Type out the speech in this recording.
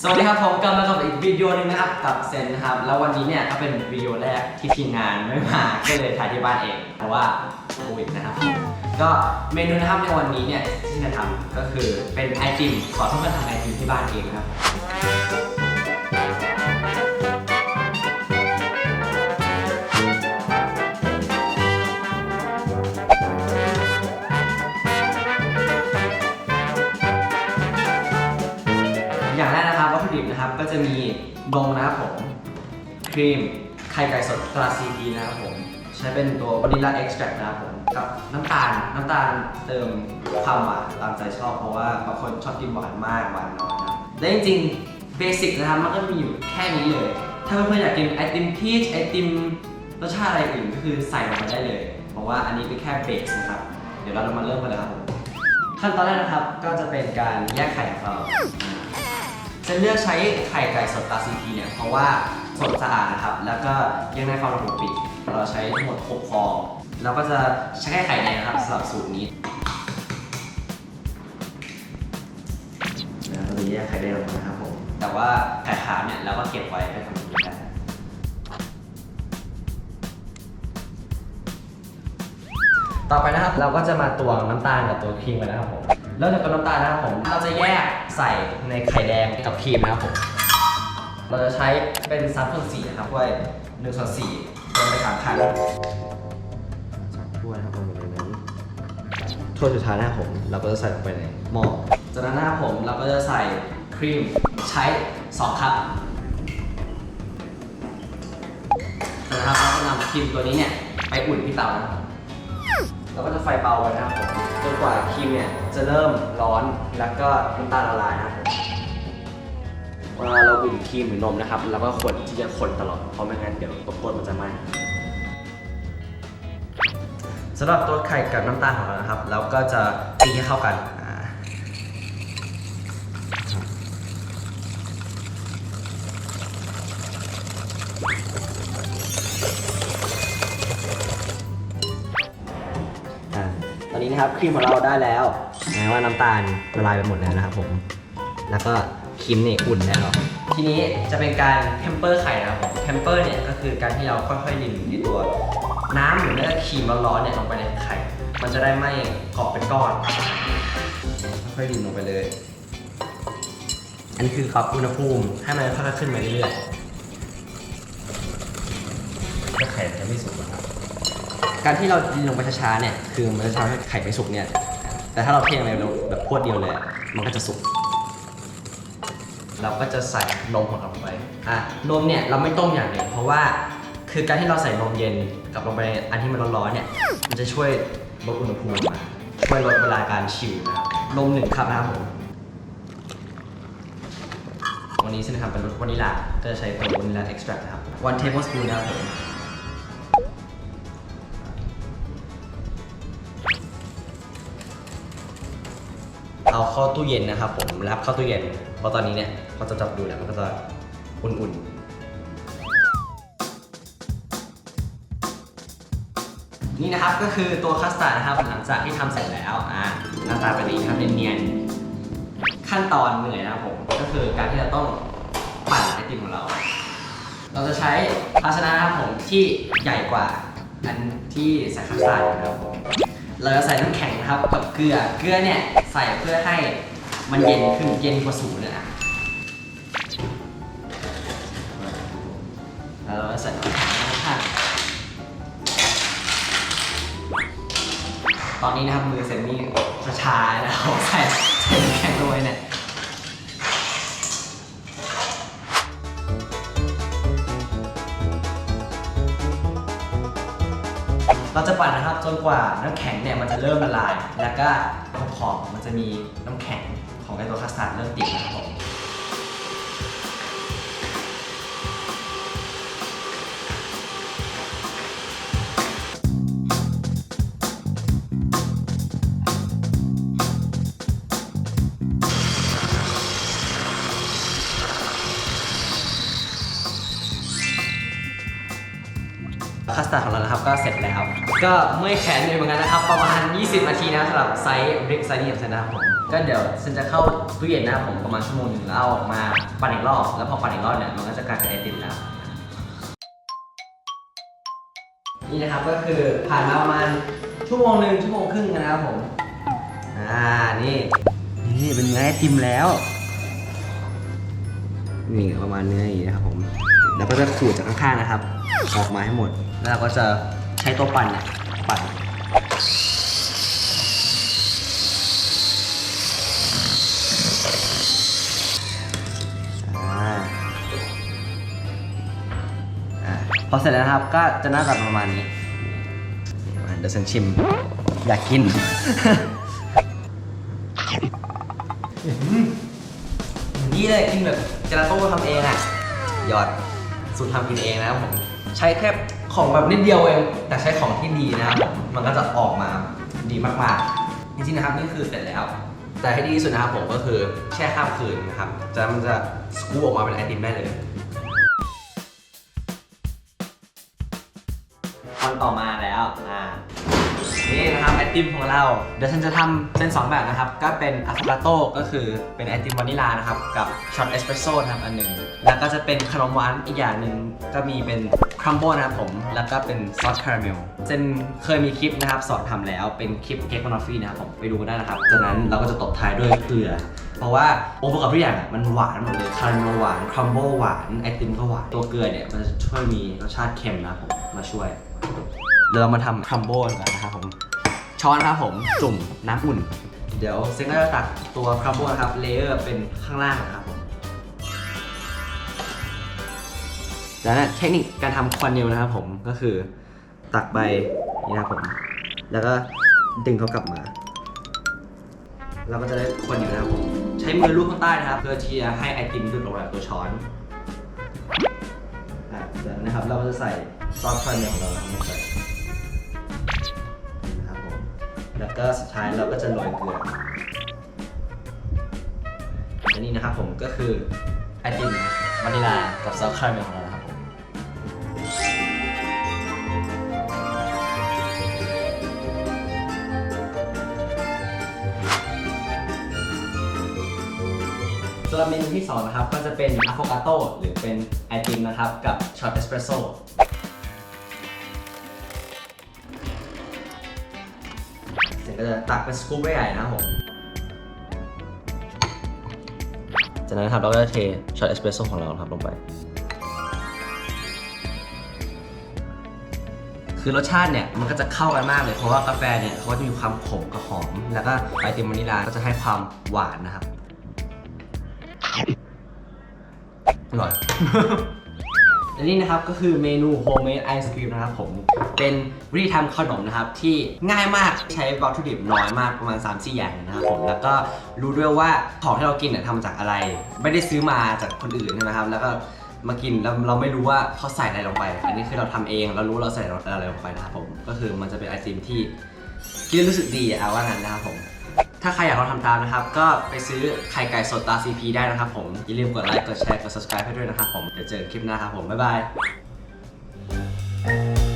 สวัสดีครับผมกลับมากับอีกวิดีโอหนึงนะครับกับเซนนะครับ แล้ววันนี้เนี่ยก็เป็นวิดีโอแรกที่ทีมงานไม่มาก็เลยถ่ายที่บ้านเอง เพราะว่าโควิดนะครับ ก็เมนูนะครับในวันนี้เนี่ยที่จะทำก็คือเป็นไอติมขอทุกคนทำไอติมที่บ้านเองนะครับ ครีมไข่ไก่สดตราซีพีนะครับผม ใช้เป็นตัววานิลลาเอ็กซ์แทรนะครับผม กับน้ำตาลน้ำตาลเติมความหวานตามใจชอบ เพราะว่าบางคนชอบกินหวานมากหวานน้อยนะและจริงๆเบสิกนะครับมันก็มีอยู่แค่นี้เลย ถ้าเพื่อนๆอยากกินไอติมพีชไอติมรสชาติอะไรอื่นก็คือใส่ลงไปได้เลย เพราะว่าอันนี้เป็นแค่เบสนะครับ เดี๋ยวเรามาเริ่มกันเลยครับผมขั้นตอนแรกนะครับก็จะเป็นการแยกไข่ของเราจะเลือกใช้ไข่ไก่สดตาซีพีเนี่ยเพราะว่า ดสะอาดนะครับ แล้วก็ยังได้ความระบบปิด เราใช้ทั้งหมด6ฟองแล้วก็จะใช้แค่ไข่แดงนะครับสำหรับสูตรนี้แล้วก็จะแยกไข่แดงออกมานะครับผม แต่ว่าไข่ขาวเนี่ยเราก็เก็บไว้ไปทำกินได้ต่อไปนะครับเราก็จะมาตวงน้ำตาลกับตัวครีมกันนะครับผมเริ่มจากตัวน้ำตาลนะครับผม เราจะแยกใส่ในไข่แดงกับครีมนะครับผม เราจะใช้เป็น3ส่วน4นะครับด้วย1ส่วน4ลงไปสามครั้งถ้วยนะครับลงไปในนั้นถ้วยสุดท้ายนะครับผม เราก็จะใส่ลงไปในหม้อจากนั้นนะครับผมเราก็จะใส่ครีมใช้ 2คัพจากนั้นครับเราก็นำครีมตัวนี้เนี่ยไปอุ่นที่เตานะครับเราก็จะไฟเบาไว้นะครับผมจนกว่าครีมเนี่ยจะเริ่มร้อนแล้วก็น้ำตาลละลายนะครับผม เวลาเราอุ่นครีมหรือนมนะครับเราก็ควรที่จะคนตลอดเพราะไม่งั้นเดี๋ยวตัวโคตรมันจะไหม้สำหรับตัวไข่กับน้ำตาลของเรานะครับเราก็จะตีให้เข้ากันอ่าอ่าตอนนี้นะครับครีมของเราได้แล้วแม้ว่าน้ำตาลละลายไปหมดแล้วนะครับผมแล้วก็ ครีมเนี่ยอุ่นแล้วทีนี้จะเป็นการเทมเปอร์ไข่นะครับผมเทมเปอร์เนี่ยก็คือการที่เราค่อยๆดินในตัว น้ำหรือไม่ก็ครีมร้อนๆเนี่ยลงไปในไข่ มันจะได้ไม่เกาะเป็นก้อน ค่อยๆดินลงไปเลย อันนี้คือครับอุณหภูมิให้มันค่อยๆขึ้นมาเรื่อยๆก็ไข่จะไม่สุกนะครับ การที่เราดินลงไปช้าๆเนี่ยคือมันจะทำให้ไข่ไม่สุกเนี่ยแต่ถ้าเราเทลงไปแบบพรวดเดียวเลยอะมันก็จะสุก เราก็จะใส่นมของเราลงไปอะนมเนี่ยเราไม่ต้มอย่างเดียวเพราะว่า คือการที่เราใส่นมเย็นกับลงไปในอันที่มันร้อนๆเนี่ยมันจะช่วยลดอุณหภูมิมาช่วยลดเวลาการชิวนะครับนมหนึ่งคับนะครับผมวันนี้เส้นทำเป็นรสวานิลลาก็จะใช้ตัวานิลลาเอ็กซ์แทรนะครับ one tablespoon นะครับผม เอาเข้าตู้เย็นนะครับผมรับเข้าตู้เย็นเพราะตอนนี้เนี่ยพอจะจับดูเนี่ยมันก็จะอุ่นๆ นี่นะครับก็คือตัวคัสตาร์ดนะครับหลังจากที่ทำเสร็จแล้วอะหน้าตาเป็นนี้ครับเนียนๆขั้นตอนเหนื่อยนะครับผมก็คือการที่เราต้องปั่นไอติมของเรา เราจะใช้ภาชนะนะครับผมที่ใหญ่กว่าอันที่ใส่คัสตาร์ดนะครับผม เราจะใส่น้ำแข็งนะครับกับเกลือ เกลือเนี่ยใส่เพื่อให้มันเย็นขึ้นเย็นกว่าศูนย์เลยนะแล้วเราจะใส่น้ำแข็งนะครับตอนนี้นะครับมือเซนนี่ชาๆนะครับใส่ใส่น้ำแข็งลงไปเนี่ย เราจะปั่นนะครับจนกว่าน้ำแข็งเนี่ยมันจะเริ่มละลาย แล้วก็ขอบๆมันจะมีน้ำแข็งของไอตัวคัสตาร์ดเริ่มติดนะครับผม ตาของเรานะครับก็เสร็จแล้ว ก็เมื่อยแขนเลยเหมือนกันนะครับ ประมาณ 20 นาทีนะสำหรับไซส์บริกไซส์นี้ของเซนนะครับผมก็เดี๋ยวเซนจะเข้าตู้เย็นนะครับผมประมาณชั่วโมงหนึ่งแล้วเอาออกมาปั่นอีกรอบแล้วพอปั่นอีกรอบเนี่ยมันก็จะกลายเป็นไอติมแล้วนี่นะครับก็คือผ่านมาประมาณชั่วโมงหนึ่งชั่วโมงครึ่งนะครับผมอ่านี่นี่เป็นเนื้อไอติมแล้วนี่ประมาณเนื้ออย่างนี้นะครับผมแล้วก็จะขูดจากข้างๆนะครับ ออกมาให้หมด แล้วเราก็จะใช้ตัวปั่นเนี่ยปั่นพอเสร็จแล้วนะครับก็จะหน้าตาประมาณนี้เดี๋ยวฉันชิม อยากกินนี่เลยกินแบบเจลาโต้ทำเองอะ หยอดสูตรทำกินเองนะครับผม ใช้แค่ ของแบบนิดเดียวเองแต่ใช้ของที่ดีนะครับมันก็จะออกมาดีมากๆ จริงๆนะครับนี่คือเสร็จแล้ว แต่ให้ดีที่สุดนะครับผมก็คือแช่ข้ามคืนนะครับจะมันจะสกู๊ปออกมาเป็นไอติมได้เลยตอนต่อมาแล้วอ่า นี่นะครับไอติมของเรา เดี๋ยวฉันจะทำเป็น 2 แบบนะครับ ก็เป็นอะโฟกาโต้ก็คือเป็นไอติมวานิลานะครับ กับช็อตเอสเปรสโซ่นะครับอันหนึ่ง แล้วก็จะเป็นขนมหวานอีกอย่างหนึ่งก็มีเป็นครัมโบนะครับผม แล้วก็เป็นซอสคาราเมลเจนเคยมีคลิปนะครับสอนทำแล้วเป็นคลิปเค้กมานอฟฟี่นะครับผมไปดูกันได้นะครับ จากนั้นเราก็จะตบท้ายด้วยเกลือ เพราะว่าองค์ประกอบทุกอย่างอะมันหวานหมดเลยคาราเมลหวานครัมโบหวานไอติมก็หวานตัวเกลือเนี่ยมันจะช่วยมีรสชาติเค็มนะครับผมมาช่วย เดี๋ยวเรามาทำครัมโบกันก่อนนะครับผมช้อนครับผมจุ่มน้ำอุ่น เดี๋ยวเซนก็จะตักตัวครัมโบนะครับเลเยอร์เป็นข้างล่างนะครับผมแล้วนะเทคนิคการทำควันเนลนะครับผมก็คือตักไปนี่นะครับผม แล้วก็ดึงเขากลับมา เราก็จะได้ควันเนลนะครับผมใช้มือลูบข้างใต้นะครับเพื่อที่จะให้ไอติมดูดลงมาตัวช้อนอะจากนั้นนะครับเราก็จะใส่ซอสควันเนลของเราลงไป แล้วก็สุดท้ายเราก็จะโรยเกลือและนี่นะครับผมก็คือไอติมวานิลากับซอสคาราเมลของเรานะครับผมสำหรับเมนูที่สองนะครับก็จะเป็นอะโฟกาโต้หรือเป็นไอติมนะครับกับช็อตเอสเปรสโซ่ ก็จะตักเป็นสกู๊ปใหญ่ๆนะครับผม จากนั้นนะครับเราก็จะเทช็อตเอสเปรสโซ่ของเราครับลงไป คือรสชาติเนี่ยมันก็จะเข้ากันมากเลย เพราะว่ากาแฟเนี่ยเขาก็จะมีความขมกับหอม แล้วก็ไอติมวานิลาก็จะให้ความหวานนะครับอร่อย และนี่นะครับก็คือเมนูโฮมเมดไอศครีมนะครับผมเป็นวิธีทำขนมนะครับที่ง่ายมากใช้วัตถุดิบน้อยมากประมาณ 3-4 อย่างนะครับผมแล้วก็รู้ด้วยว่าของที่เรากินเนี่ยทำมาจากอะไร ไม่ได้ซื้อมาจากคนอื่นใช่ไหมครับ แล้วก็มากินแล้วเราไม่รู้ว่าเขาใส่อะไรลงไป อันนี้คือเราทำเองเรารู้เราใส่อะไรลงไปนะครับผมก็คือมันจะเป็นไอติมที่กินรู้สึกดีเอะว่างั้นนะครับผม ถ้าใครอยากลองทำตามนะครับ ก็ไปซื้อไข่ไก่สดตาซีพีได้นะครับผม อย่าลืมกดไลค์กดแชร์กด subscribe ให้ด้วยนะครับผม เดี๋ยวเจอกันคลิปหน้าครับผม บ๊ายบาย